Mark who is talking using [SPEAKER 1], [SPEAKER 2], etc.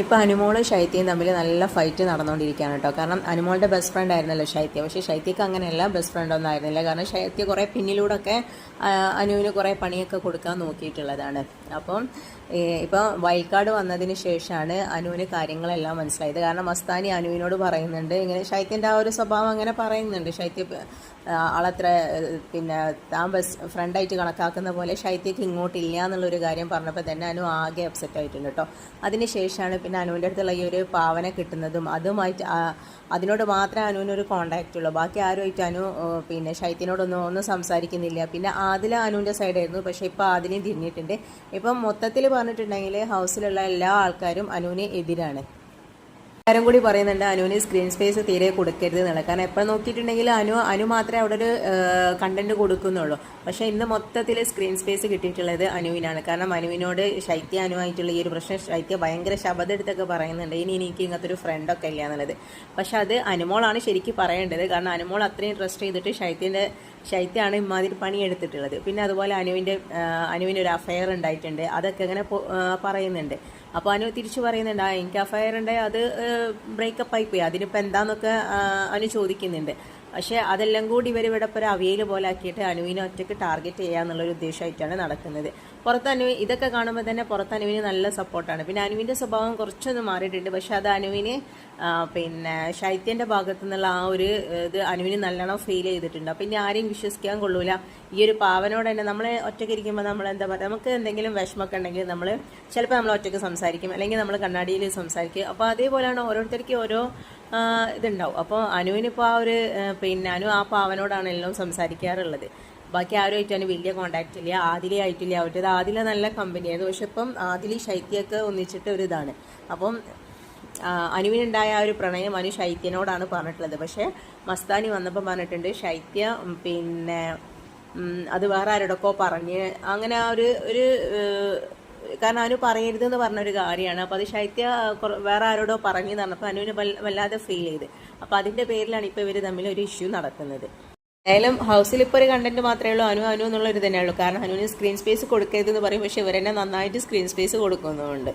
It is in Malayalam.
[SPEAKER 1] ഇപ്പോൾ അനുമോളും ശൈത്യയും തമ്മിൽ നല്ല ഫൈറ്റ് നടന്നുകൊണ്ടിരിക്കുകയാണ് കേട്ടോ കാരണം അനുമോളുടെ ബെസ്റ്റ് ഫ്രണ്ട് ആയിരുന്നല്ലോ ശൈത്യ. പക്ഷേ ശൈത്യക്ക് അങ്ങനെയല്ല ബെസ്റ്റ് ഫ്രണ്ട് ഒന്നും ആയിരുന്നില്ല. കാരണം ശൈത്യ കുറേ പിന്നിലൂടെയൊക്കെ ഒക്കെ അനുവിന് കുറേ പണിയൊക്കെ കൊടുക്കാൻ നോക്കിയിട്ടുള്ളതാണ്. അപ്പം ഇപ്പോൾ വൈൽഡ് കാർഡ് വന്നതിന് ശേഷമാണ് അനുവിന് കാര്യങ്ങളെല്ലാം മനസ്സിലായത്. കാരണം മസ്താനി അനുവിനോട് പറയുന്നുണ്ട്. ഇങ്ങനെ ശൈത്യന്റെ ആ ഒരു സ്വഭാവം അങ്ങനെ പറയുന്നുണ്ട്. ശൈത്യ ആളത്ര പിന്നെ താൻ ബെസ്റ്റ് ഫ്രണ്ടായിട്ട് കണക്കാക്കുന്ന പോലെ ശൈത്യക്ക് ഇങ്ങോട്ടില്ല എന്നുള്ളൊരു കാര്യം പറഞ്ഞപ്പോൾ തന്നെ അനു ആകെ അപ്സെറ്റ് ആയിട്ടുണ്ട് കേട്ടോ അതിന് ശേഷമാണ് പിന്നെ അനുവിന്റെ അടുത്തുള്ള ഈ ഒരു പാവന കിട്ടുന്നതും അതുമായിട്ട് അതിനോട് മാത്രമേ അനുവിനൊരു കോണ്ടാക്റ്റ് ഉള്ളൂ. ബാക്കി ആരുമായിട്ട് അനു പിന്നെ ശൈത്യനോടൊന്നും ഒന്നും സംസാരിക്കുന്നില്ല. പിന്നെ ആദില അനുവിന്റെ സൈഡായിരുന്നു പക്ഷേ ഇപ്പോൾ ആദിലയും തിരിഞ്ഞിട്ടുണ്ട്. ഇപ്പം മൊത്തത്തിൽ പറഞ്ഞിട്ടുണ്ടെങ്കിൽ ഹൗസിലുള്ള എല്ലാ ആൾക്കാരും അനുവിന് എതിരാണ്. കാര്യം കൂടി പറയുന്നുണ്ട് അനുവിന് സ്ക്രീൻ സ്പേസ് തീരെ കൊടുക്കരുത് എന്നുള്ളത്. കാരണം എപ്പോൾ നോക്കിയിട്ടുണ്ടെങ്കിൽ അനു അനു മാത്രമേ അവിടെ ഒരു കണ്ടന്റ് കൊടുക്കുന്നുള്ളൂ. പക്ഷേ ഇന്ന് മൊത്തത്തിൽ സ്ക്രീൻ സ്പേസ് കിട്ടിയിട്ടുള്ളത് അനുവിനാണ്. കാരണം അനുവിനോട് ശൈത്യ അനുവായിട്ടുള്ള ഈ ഒരു പ്രശ്നം ശൈത്യ ഭയങ്കര ശബ്ദം എടുത്തൊക്കെ പറയുന്നുണ്ട്. ഇനി എനിക്ക് ഇങ്ങനത്തെ ഒരു ഫ്രണ്ടൊക്കെ ഇല്ല എന്നുള്ളത്. പക്ഷെ അത് അനുമോളാണ് ശരിക്കും പറയേണ്ടത്. കാരണം അനുമോൾ അത്രയും ട്രസ്റ്റ് ചെയ്തിട്ട് ശൈത്യന്റെ ശൈത്യമാണ് ഇമാതിരി പണി എടുത്തിട്ടുള്ളത് പിന്നെ അതുപോലെ അനുവിന്റെ അനുവിനൊരു അഫയർ ഉണ്ടായിട്ടുണ്ട്. അതൊക്കെ ഇങ്ങനെ പറയുന്നുണ്ട്. അപ്പോൾ അനു തിരിച്ചു പറയുന്നുണ്ട് ആ എനിക്ക് അഫയർ അത് ബ്രേക്കപ്പ് ആയി പോയി. അതിനിപ്പോൾ എന്താന്നൊക്കെ അനു ചോദിക്കുന്നുണ്ട്. പക്ഷേ അതെല്ലാം കൂടി ഇവർ ഇവിടെ ഇപ്പോൾ ഒരു അവിയൽ പോലെ ആക്കിയിട്ട് അനുവിനെ ഒറ്റയ്ക്ക് ടാർഗറ്റ് ചെയ്യുക എന്നുള്ളൊരു ഉദ്ദേശമായിട്ടാണ് നടക്കുന്നത്. പുറത്ത് അനു ഇതൊക്കെ കാണുമ്പോൾ തന്നെ പുറത്ത് അനുവിന് നല്ല സപ്പോർട്ടാണ് പിന്നെ അനുവിന്റെ സ്വഭാവം കുറച്ചൊന്ന് മാറിയിട്ടുണ്ട്. പക്ഷെ അത് അനുവിന് പിന്നെ ശൈത്യന്റെ ഭാഗത്തു നിന്നുള്ള ആ ഒരു ഇത് അനുവിന് നല്ലോണം ഫീൽ ചെയ്തിട്ടുണ്ട്. അപ്പം ഇനി ആരെയും വിശ്വസിക്കാൻ കൊള്ളൂല. ഈ ഒരു പാവനോട് തന്നെ നമ്മൾ ഒറ്റയ്ക്ക് ഇരിക്കുമ്പോൾ നമ്മൾ എന്താ പറയുക നമുക്ക് എന്തെങ്കിലും വിഷമമൊക്കെ ഉണ്ടെങ്കിൽ നമ്മൾ ചിലപ്പോൾ നമ്മൾ ഒറ്റയ്ക്ക് സംസാരിക്കും. അല്ലെങ്കിൽ നമ്മൾ കണ്ണാടിയിൽ സംസാരിക്കും. അപ്പോൾ അതേപോലെയാണ് ഓരോരുത്തർക്കും ഓരോ ഇതുണ്ടാവും. അപ്പോൾ അനുവിനിപ്പോൾ ആ ഒരു പിന്നെ അനു ആ പാവനോടാണ് എല്ലാം സംസാരിക്കാറുള്ളത്. ബാക്കി ആരുമായിട്ട് അതിന് വലിയ കോണ്ടാക്റ്റ് ഇല്ല. ആദിലെ ആയിട്ടില്ല. അവരുടെ ആദില നല്ല കമ്പനിയായിരുന്നു പക്ഷെ ഇപ്പം ആദിലി ശൈത്യമൊക്കെ ഒന്നിച്ചിട്ട് ഒരു ഇതാണ്. അപ്പം അനുവിനുണ്ടായ ആ ഒരു പ്രണയം അനു ശൈത്യനോടാണ് പറഞ്ഞിട്ടുള്ളത്. പക്ഷേ മസ്താനി വന്നപ്പോൾ പറഞ്ഞിട്ടുണ്ട് ശൈത്യ പിന്നെ അത് വേറെ ആരോടൊക്കെ പറഞ്ഞ് അങ്ങനെ ആ ഒരു ഒരു കാരണം അവന് പറയരുതെന്ന് പറഞ്ഞൊരു കാര്യമാണ്. അപ്പോൾ അത് ശൈത്യ വേറെ ആരോടോ പറഞ്ഞു പറഞ്ഞപ്പോൾ അനുവിന് വല്ലാതെ ഫീൽ ചെയ്ത്. അപ്പോൾ അതിന്റെ പേരിലാണ് ഇപ്പോൾ ഇവർ തമ്മിൽ ഒരു ഇഷ്യൂ നടക്കുന്നത്. ഏതായാലും ഹൗസിൽ ഇപ്പോൾ ഒരു കണ്ടന്റ് മാത്രമേ ഉള്ളൂ. അനു അനു എന്നുള്ളൊരു തന്നെ ഉള്ളൂ. കാരണം അനുവിന് സ്ക്രീൻ സ്പേസ് കൊടുക്കരുതെന്ന് പറയും. പക്ഷേ ഇവരെന്നെ നന്നായിട്ട് സ്ക്രീൻ സ്പേസ് കൊടുക്കുന്നുമുണ്ട്